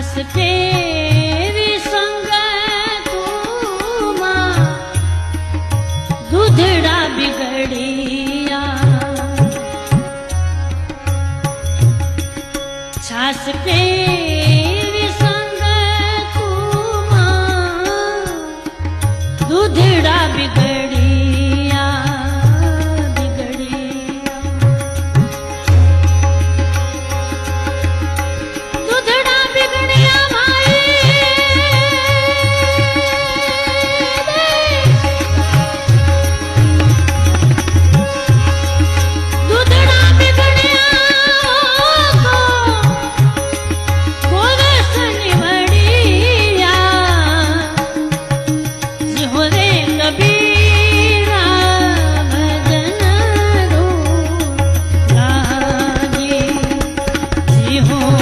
ਆਸ ਪੇਰੀ ਸੰਗ ਤੂਮਾ ਦੁਧੜਾ ਬਿਗੜਿਆ। ਛਾਸ ਪੇਰੀ ਸੰਗ ਤੂਮਾ ਦੁਧੜਾ ਬਿਗੜਿਆ। हो